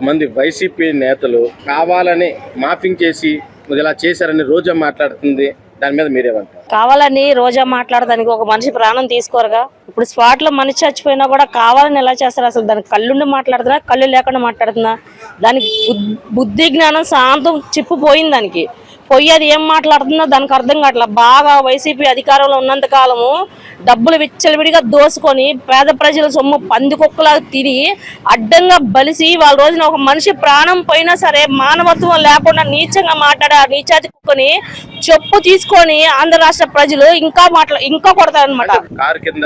కొంతమంది వైసీపీ నేతలు కావాలని మాఫింగ్ చేసి ఇలా చేశారని రోజా మాట్లాడుతుంది. దాని మీద మీరేమంటారు? కావాలని రోజా మాట్లాడడానికి ఒక మనిషి ప్రాణం తీసుకోరుగా. ఇప్పుడు స్పాట్లో మనిషి చచ్చిపోయినా కూడా కావాలని ఎలా చేస్తారు? అసలు దానికి కళ్ళుండి మాట్లాడుతున్నా కళ్ళు లేకుండా మాట్లాడుతున్నా? దానికి బుద్ధి జ్ఞానం శాంతం చిప్పు పోయింది దానికి. పొయ్యి అది ఏం మాట్లాడుతుందో దానికి అర్థం కావట్లే. బాగా వైసీపీ అధికారంలో ఉన్నంత కాలము డబ్బులు విచ్చలవిడిగా దోసుకొని పేద ప్రజల సొమ్ము పందికొక్కలా తిని అడ్డంగా బలిసి వాళ్ళ రోజున ఒక మనిషి ప్రాణం పోయినా సరే మానవత్వం లేకుండా నీచంగా మాట్లాడే నీచాతి కుక్కని చెప్పు తీసుకొని ఆంధ్ర రాష్ట్ర ప్రజలు ఇంకా మాట్లా ఇంకా కొడతారనమాట కారు కింద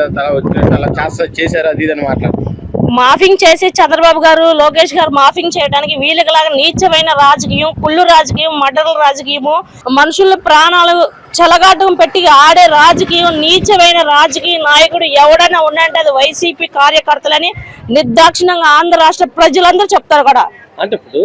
చేశారు అది ఇది అని మాట్లాడుతున్నారు. మాఫింగ్ చేసి చంద్రబాబు గారు లోకేష్ గారు మాఫింగ్ చేయడానికి వీళ్ళకిలాగా నీచమైన రాజకీయం కుళ్ళు రాజకీయం మర్డర్ల రాజకీయము మనుషుల ప్రాణాలు చెలగాటం పెట్టి ఆడే రాజకీయం నీచమైన రాజకీయ నాయకుడు ఎవడైనా ఉన్నాయంటే అది వైసీపీ కార్యకర్తలని నిర్దాక్షిణంగా ఆంధ్ర రాష్ట్ర ప్రజలందరూ చెప్తారు కూడా. అంటే ఇప్పుడు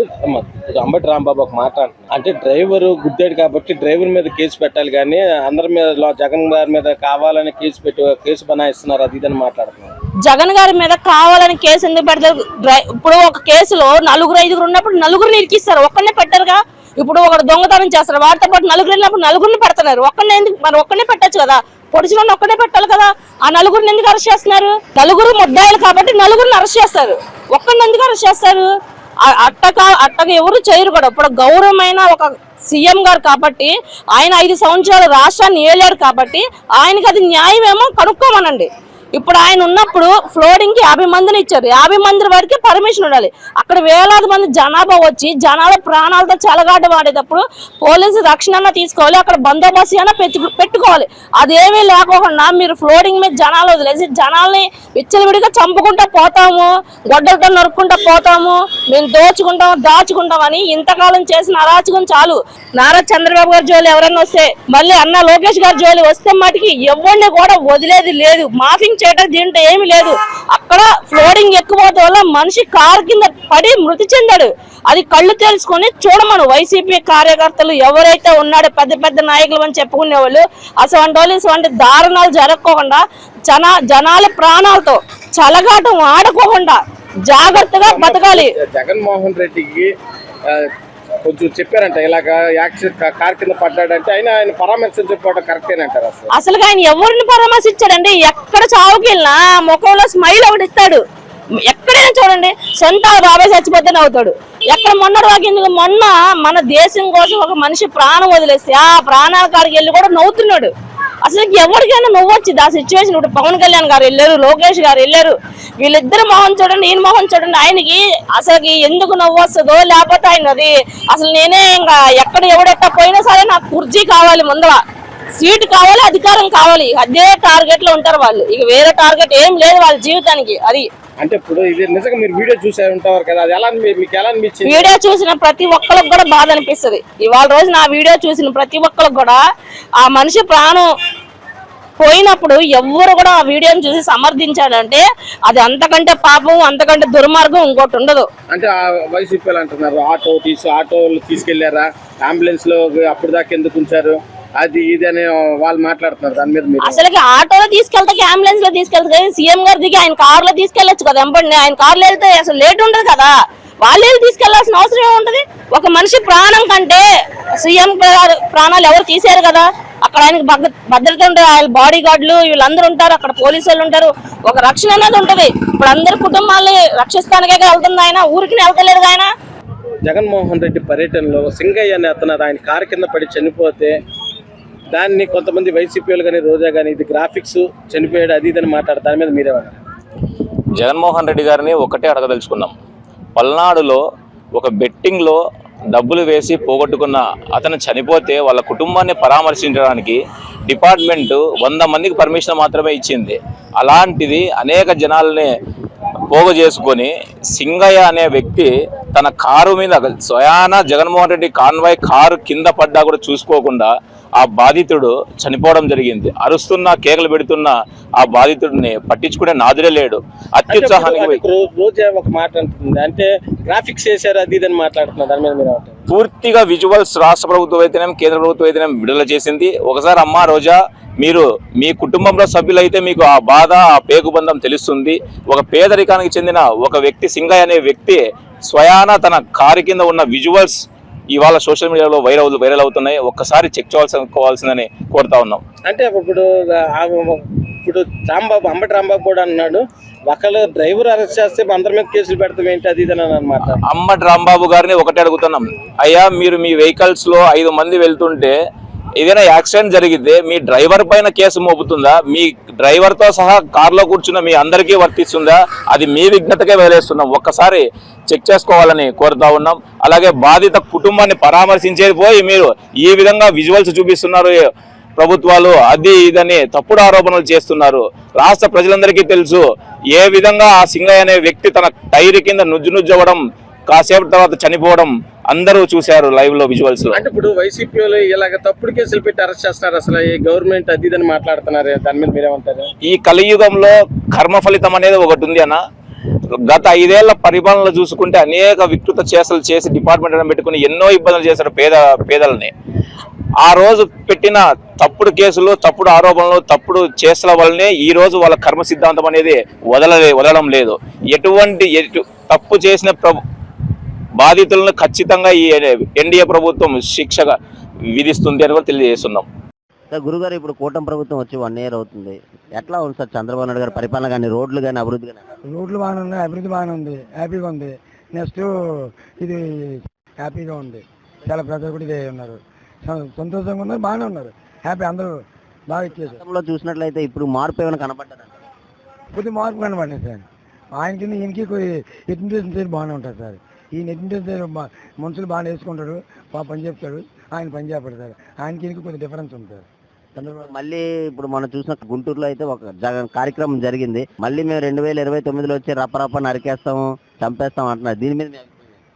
ఇప్పుడు అంబటి రాంబాబు ఒక మాట అంటే డ్రైవర్ గుద్దాడు కాబట్టి డ్రైవర్ మీద కేసు పెట్టాలి కానీ అందరి మీద జగన్ గారి మీద కావాలని కేసు పెట్టి కేసు బనాయిస్తున్నారు అది ఇది అని మాట్లాడుతున్నారు. జగన్ గారి మీద కావాలని కేసు ఎందుకు పెడతారు? డ్రై- ఇప్పుడు ఒక కేసులో నలుగురు ఐదుగురు ఉన్నప్పుడు నలుగురిని ఇరికిస్తారు. ఒక్కనే పెట్టారుగా? ఇప్పుడు ఒకడు దొంగతనం చేస్తారు వారితో పాటు నలుగురు వెళ్ళినప్పుడు నలుగురిని పెడుతున్నారు. ఒక్కనే ఎందుకు మరి ఒక్కనే పెట్టచ్చు కదా? పొడిచిన ఒక్కనే పెట్టాలి కదా? ఆ నలుగురిని ఎందుకు అరెస్ట్ చేస్తున్నారు? నలుగురు ముద్దాయిలు కాబట్టి నలుగురిని అరెస్ట్ చేస్తారు. ఒక్కరిని ఎందుకు అరెస్ట్ చేస్తారు? అట్టక అట్టక ఎవరు చేయరు కూడా. ఇప్పుడు గౌరవమైన ఒక సీఎం గారు కాబట్టి ఆయన ఐదు సంవత్సరాలు రాష్ట్రాన్ని ఏలాడు కాబట్టి ఆయనకి అది న్యాయమేమో కనుక్కోమనండి. ఇప్పుడు ఆయన ఉన్నప్పుడు ఫ్లోరింగ్కి యాభై మందిని ఇచ్చారు. యాభై మంది వరకు పర్మిషన్ ఉండాలి. అక్కడ వేలాది మంది జనాభా వచ్చి జనాల ప్రాణాలతో చెలగాట వాడేటప్పుడు పోలీసు రక్షణ తీసుకోవాలి. అక్కడ బందోబస్తు అయినా పెట్టుకోవాలి. అదేమీ లేకోకుండా మీరు ఫ్లోరింగ్ మీద జనాలు వదిలేసి జనాల్ని విచ్చలవిడిగా చంపుకుంటా పోతాము గొడ్డలతో నరుక్కుంటా పోతాము మేము దోచుకుంటాం దాచుకుంటాం అని ఇంతకాలం చేసిన అరాచకం చాలు. నారా చంద్రబాబు గారి జోలి ఎవరైనా వస్తే మళ్ళీ అన్న లోకేష్ గారి జోలి వస్తే మటుకి ఎవరిని కూడా వదిలేది లేదు. మాఫింగ్ చేయడానికి దీంట్లో ఏమీ లేదు. అక్కడ ఫ్లోరింగ్ ఎక్కువడం వల్ల మనిషి కారు కింద పడి మృతి చెందాడు. అది కళ్ళు తెలుసుకొని చూడమను. వైసీపీ కార్యకర్తలు ఎవరైతే ఉన్నాడో పెద్ద పెద్ద నాయకులు అని చెప్పుకునే వాళ్ళు అసలు వాళ్ళు ఇటువంటి దారుణాలు జరగకోకుండా జన జనాల ప్రాణాలతో చలగాటం ఆడుకోకుండా జాగ్రత్తగా బతకాలి. జగన్మోహన్ రెడ్డికి కొంచెం చెప్పారంట ఇలాగ యాక్సిడెంట్ కార్ కింద పడ్డాడంటే ఆయన ఆయన పరామర్శించకపోవడం కరెక్టేనంటారు అసలు. అసలు ఆయన ఎవరిని పరామర్శించాడండి? ఎక్కడ చావుకి వెళ్ళినా ముఖంలో స్మైల్ ఒకటి ఇస్తాడు. ఎక్కడైనా చూడండి సొంత బాబాయ్ చచ్చిపోతే నవ్వుతాడు ఎక్కడ మొన్న దాకా మొన్న మన దేశం కోసం ఒక మనిషి ప్రాణం వదిలేస్తే ఆ ప్రాణాల కాడికి వెళ్ళి కూడా నవ్వుతున్నాడు. అసలు ఎవరికైనా నువ్వు వచ్చింది. ఆ సిచ్యువేషన్ ఇప్పుడు పవన్ కళ్యాణ్ గారు వెళ్ళారు లోకేష్ గారు వెళ్ళారు. వీళ్ళిద్దరు మొహం చూడండి ఈయన మొహం చూడండి. ఆయనకి అసలు ఎందుకు నవ్వు వస్తుందో లేకపోతే ఆయన అది అసలు నేనే ఇంకా ఎక్కడ ఎవడెట్ట పోయినా సరే నాకు కుర్చీ కావాలి ముందర. సీట్ కావాలి అధికారం కావాలి. అదే టార్గెట్లో ఉంటారు వాళ్ళు. ఇక వేరే టార్గెట్ ఏం లేదు వాళ్ళ జీవితానికి అది. అంటే ఇప్పుడు ఇది నిజంగా మీరు వీడియో చూసే ఉంటారు కదా అది ఎలా మీకు ఎలా అనిపించింది? వీడియో చూసిన ప్రతి ఒక్కరికి కూడా బాధ అనిపిస్తుంది. ఇవాళ రోజు నా వీడియో చూసిన ప్రతి ఒక్కరికి కూడా ఆ మనిషి ప్రాణం పోయినప్పుడు ఎవ్వరు కూడా ఆ వీడియోని చూసి సమర్థించాడంటే అది అంతకంటే పాపం అంతకంటే దుర్మార్గం ఇంకోటి ఉండదు. అంటే ఆ వైసీపీ అంటున్నారు ఆటో తీసి ఆటోలు తీసుకెళ్ళారా? అంబులెన్స్లో అప్పుడు దాకా ఎందుకు ఉంచారు? అది ఇది అని వాళ్ళు మాట్లాడుతున్నారు. దాని మీద అసలుకి ఆటోలో తీసుకెళ్తే అంబులెన్స్లో తీసుకెళ్తే కానీ సీఎం గారు దిగి ఆయన కార్లో తీసుకెళ్ళొచ్చు కదా ఎంపండి ఆయన కార్లో వెళ్తే అసలు లేట్ ఉండదు కదా. వాళ్ళు తీసుకెళ్ళాల్సిన అవసరం ఏముంటది? ఒక మనిషి ప్రాణం కంటే సీఎం ప్రాణాలు ఎవరు తీసారు కదా? అక్కడ ఆయనకి భద్ర- భద్రత ఉంటుంది. ఆయన బాడీ గార్డులు వీళ్ళందరూ ఉంటారు. అక్కడ పోలీసు వాళ్ళు ఉంటారు. ఒక రక్షణ అనేది ఉంటది. ఇప్పుడు అందరి కుటుంబాలని రక్షిస్తానికే వెళ్తుంది ఆయన. ఊరికి వెళ్తలేదు ఆయన. జగన్మోహన్ రెడ్డి పర్యటనలో సింగయ్య అనే అతను ఆయన కారు కింద పడి చనిపోతే దాన్ని కొంతమంది వైసీపీలు కానీ రోజా కానీ ఇది గ్రాఫిక్స్ చనిపోయాడు అది ఇది అని మాట్లాడారు దాని మీద మీరేమంటారు? జగన్మోహన్ రెడ్డి గారిని ఒకటే అడగదలుచుకున్నాం. పల్నాడులో ఒక బెట్టింగ్లో డబ్బులు వేసి పోగొట్టుకున్న అతను చనిపోతే వాళ్ళ కుటుంబాన్ని పరామర్శించడానికి డిపార్ట్మెంట్ వంద మందికి పర్మిషన్ మాత్రమే ఇచ్చింది. అలాంటిది అనేక జనాల్ని పోగు చేసుకొని సింగయ్య అనే వ్యక్తి తన కారు మీద స్వయాన జగన్మోహన్ రెడ్డి కాన్వాయ్ కారు కింద పడ్డా కూడా చూసుకోకుండా ఆ బాధితుడు చనిపోవడం జరిగింది. అరుస్తున్న కేకలు పెడుతున్న ఆ బాధితుడిని పట్టించుకునే నాదుడే లేడు. అత్యుత్సాహానికి అంటే రో- రోజా ఒక మాట అంటుంది. అంటే గ్రాఫిక్స్ చేశారు అది ఇది అని మాట్లాడుతున్నారు దాని మీద మీరు పూర్తిగా విజువల్స్ రాష్ట్ర ప్రభుత్వం అయితేనేం కేంద్ర ప్రభుత్వం అయితేనేం విడుదల చేసింది. ఒకసారి అమ్మా రోజా మీరు మీ కుటుంబంలో సభ్యులైతే మీకు ఆ బాధ ఆ పేగుబంధం తెలుస్తుంది. ఒక పేదరికానికి చెందిన ఒక వ్యక్తి సింగయ్య అనే వ్యక్తి స్వయాన తన కారు కింద ఉన్న విజువల్స్ ఇవాళ సోషల్ మీడియాలో వైరల్ వైరల్ అవుతున్నాయి. ఒక్కసారి చెక్ చేసుకోవాల్సిందని కోరుతా ఉన్నాం. అంటే ఇప్పుడు ఇప్పుడు రాంబాబు అంబటి రాంబాబు కూడా అన్నాడు ఒకళ్ళు డ్రైవర్ అరెస్ట్ చేస్తే అందరి మీద కేసులు పెడతాం ఏంటి? అది ఇది అని అనమాట అమ్మటి రాంబాబు గారిని ఒకటే అడుగుతున్నాం. అయ్యా మీరు మీ వెహికల్స్లో ఐదు మంది వెళ్తుంటే ఏదైనా యాక్సిడెంట్ జరిగితే మీ డ్రైవర్ పైన కేసు మోపుతుందా? మీ డ్రైవర్తో సహా కార్లో కూర్చున్న మీ అందరికీ వర్తిస్తుందా? అది మీ విఘ్నతకే వదిలేస్తున్నాం. ఒక్కసారి చెక్ చేసుకోవాలని కోరుతా ఉన్నాం. అలాగే బాధిత కుటుంబాన్ని పరామర్శించేది పోయి మీరు ఈ విధంగా విజువల్స్ చూపిస్తున్నారు ప్రభుత్వాలు అది ఇదని తప్పుడు ఆరోపణలు చేస్తున్నారు. రాష్ట్ర ప్రజలందరికీ తెలుసు ఏ విధంగా ఆ సింగయ్య అనే వ్యక్తి తన టైర్ కింద నుజ్జు నుజ్జవడం కాసేపటి తర్వాత చనిపోవడం అందరూ చూశారు లైవ్లో విజువల్స్లో. అంటే ఇప్పుడు వైసీపీ వాళ్ళు ఇలాగ తప్పుడు కేసులు పెట్టి అరెస్ట్ చేస్తున్నారు అసలు ఈ గవర్నమెంట్ అది ఇది అని మాట్లాడుతున్నారు. దాని మీద మీరేమంటారు? ఈ కలియుగంలో కర్మ ఫలితం అనేది ఒకటి ఉంది అన్న. గత ఐదేళ్ళ పరిపాలనలో చూసుకుంటే అనేక వికృత చేసలు చేసి డిపార్ట్మెంట్ పెట్టుకుని ఎన్నో ఇబ్బందులు చేశారు పేద పేదలని. ఆ రోజు పెట్టిన తప్పుడు కేసులు తప్పుడు ఆరోపణలు తప్పుడు చేసల వల్లనే ఈ రోజు వాళ్ళ కర్మ సిద్ధాంతం అనేది వదలలే వదలడం లేదు. ఎటువంటి ఎటు తప్పు చేసిన ప్రభు బాధితులను ఖచ్చితంగా ఈ ఎన్డీఏ ప్రభుత్వం శిక్షగా విధిస్తుంది అని కూడా తెలియజేస్తున్నాం. సార్ గురుగారు ఇప్పుడు కూటమి ప్రభుత్వం వచ్చి వన్ ఇయర్ అవుతుంది. ఎట్లా ఉంది సార్ చంద్రబాబు నాయుడు గారి పరిపాలన కానీ రోడ్లు కానీ అభివృద్ధి కానీ? రోడ్లు బాగానే ఉన్నాయి అభివృద్ధి బాగానే ఉంది హ్యాపీగా ఉంది. నెక్స్ట్ ఇది హ్యాపీగా ఉంది. చాలా ప్రజలు కూడా ఇదే ఉన్నారు. సంతోషంగా ఉన్నారు బాగానే ఉన్నారు. హ్యాపీ అందరూ బాగా ఇచ్చేసారు చూసినట్లయితే ఇప్పుడు మార్పు ఏమైనా కనపడ్డదా? కొద్ది మార్పు కనబడింది సార్. ఆయనకి ఈయనకి ఎడ్యుకేషన్ సైడ్ బాగానే ఉంటుంది సార్. ఎడ్యుకేషన్ సైడ్ మనుషులు బాగా వేసుకుంటాడు బాగా పని చెప్తాడు ఆయన పని చేపడు సార్ ఆయనకి ఈయనకి కొద్ది డిఫరెన్స్ చంద్రబాబు మళ్ళీ ఇప్పుడు మనం చూసిన గుంటూరులో అయితే ఒక జగన్ కార్యక్రమం జరిగింది. మళ్ళీ మేము రెండు వేల ఇరవై తొమ్మిదిలో వచ్చి రప్పరప్ప నరికేస్తాము చంపేస్తాం అంటున్నారు. దీని మీద మీ?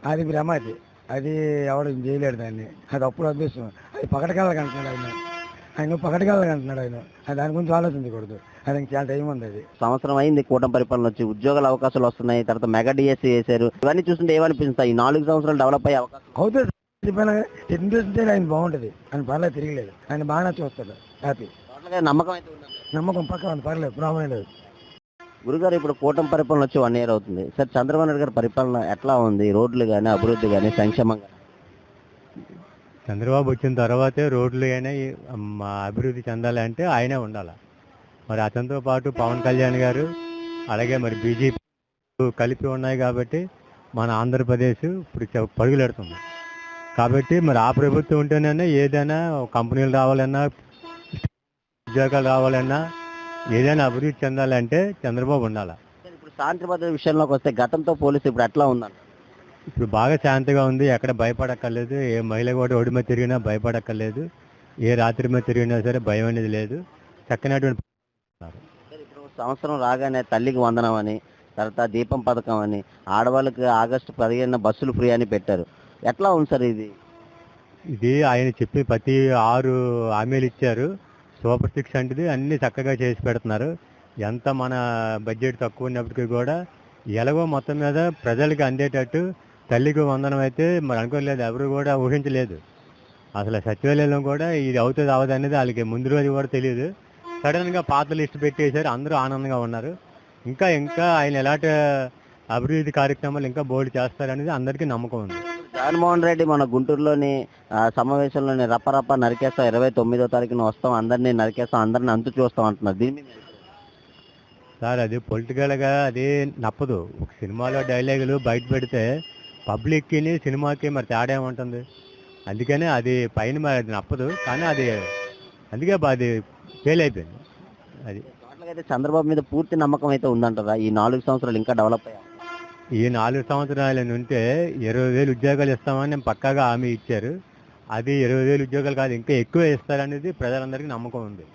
అది భ్రమ అది. అది ఎవడు చేయలేడు దాన్ని. అది అప్పుడు అదృష్టం. అది పకటకాలకు అంటున్నాడు ఆయన. ఆయన పకటకాలకు అంటున్నాడు ఆయన. దాని గురించి ఆలోచించకూడదు. అది చాలా టైం ఉంది అది. సంవత్సరం అయింది కూటమి పరిపాలన వచ్చి. ఉద్యోగాల అవకాశాలు వస్తున్నాయి. తర్వాత మెగా డిఎస్సీ చేశారు ఇవన్నీ చూస్తుంటే ఏమనిపిస్తుంది? ఈ నాలుగు సంవత్సరాలు డెవలప్ అయ్యే అవకాశం అవుతుంది. ఆయన బాగుంటుంది. ఆయన పర్లేదు తిరగలేదు. ఆయన బాగా చూస్తాడు. హ్యాపీ. నమ్మకం అయితే నమ్మకం పక్క పర్లేదు ప్రాబ్లం లేదు. గురుగారు ఇప్పుడు కూటమి పరిపాలన వచ్చి వన్ ఇయర్ అవుతుంది. సార్ చంద్రబాబు నాయుడు గారి పరిపాలన ఎట్లా ఉంది? రోడ్లు కానీ అభివృద్ధి కానీ సంక్షేమం కానీ చంద్రబాబు వచ్చిన తర్వాతే రోడ్లు అయినా మా అభివృద్ధి చెందాలి అంటే ఆయనే ఉండాలి? మరి అతనితో పాటు పవన్ కళ్యాణ్ గారు అలాగే మరి బీజేపీ కలిపి ఉన్నాయి కాబట్టి మన ఆంధ్రప్రదేశ్ ఇప్పుడు పరుగులెడుతుంది. కాబట్టి మరి ఆ ప్రభుత్వం ఉంటేనే ఏదైనా కంపెనీలు రావాలన్నా ఉద్యోగాలు రావాలన్నా ఏదైనా అభివృద్ధి చెందాలంటే చంద్రబాబు ఉండాలి. ఇప్పుడు శాంతి భద్రత విషయంలోకి వస్తే గతంతో పోలిస్తే ఇప్పుడు ఎట్లా ఉందండి ఇప్పుడు బాగా శాంతిగా ఉంది ఎక్కడ భయపడక్కర్లేదు ఏ మహిళ కూడా ఒడి మీద తిరిగినా భయపడక్కర్లేదు ఏ రాత్రి మీద తిరిగినా సరే భయం అనేది లేదు. చక్కనటువంటి ఇప్పుడు సంవత్సరం రాగానే తల్లికి వందనం అని తర్వాత దీపం పథకం అని ఆడవాళ్ళకి ఆగస్టు పదిహేను బస్సులు ఫ్రీ అని పెట్టారు. ఎట్లా ఉంది సార్ ఇది? ఇది ఆయన చెప్పి ప్రతి ఆరు హామీలు ఇచ్చారు. సూపర్ సిక్స్ అంటే అన్ని చక్కగా చేసి పెడుతున్నారు. ఎంత మన బడ్జెట్ తక్కువ ఉన్నప్పటికీ కూడా ఎలాగో మొత్తం మీద ప్రజలకి అందేటట్టు తల్లికి వందనం అయితే మరి అనుకోలేదు ఎవరు కూడా ఊహించలేదు. అసలు సచివాలయంలో కూడా ఇది అవుతుంది అవదు అనేది వాళ్ళకి ముందు రోజు కూడా తెలియదు. సడన్గా పాత లిస్ట్ పెట్టేశారు అందరూ ఆనందంగా ఉన్నారు. ఇంకా ఇంకా ఆయన ఎలాంటి అభివృద్ధి కార్యక్రమాలు ఇంకా బోర్డు చేస్తారనేది అందరికీ నమ్మకం ఉంది. జగన్మోహన్ రెడ్డి మన గుంటూరులోని సమావేశంలోని రప్పరప్ప నరికేస్తాం ఇరవై తొమ్మిదో తారీఖున వస్తాం అందరినీ నరికేస్తాం అందరిని అంతు చూస్తాం అంటున్నారు. దీని సార్ అది పొలిటికల్గా అది నప్పదు. ఒక సినిమాలో డైలాగులు బయట పెడితే పబ్లిక్కి సినిమాకి మరి తేడా ఏముంటుంది? అందుకనే అది పైన మరి అది నప్పదు. కానీ అది అందుకే అది ఫెయిల్ అయిపోయింది. అది. అయితే చంద్రబాబు మీద పూర్తి నమ్మకం అయితే ఉందంటారా? ఈ నాలుగు సంవత్సరాలు ఇంకా డెవలప్ అయ్యాయి? ఈ నాలుగు సంవత్సరాలు ఉంటే ఇరవై వేలు ఉద్యోగాలు ఇస్తామని పక్కాగా హామీ ఇచ్చారు. అది ఇరవై వేలు ఉద్యోగాలు కాదు ఇంకా ఎక్కువ ఇస్తారనేది ప్రజలందరికీ నమ్మకం ఉంది.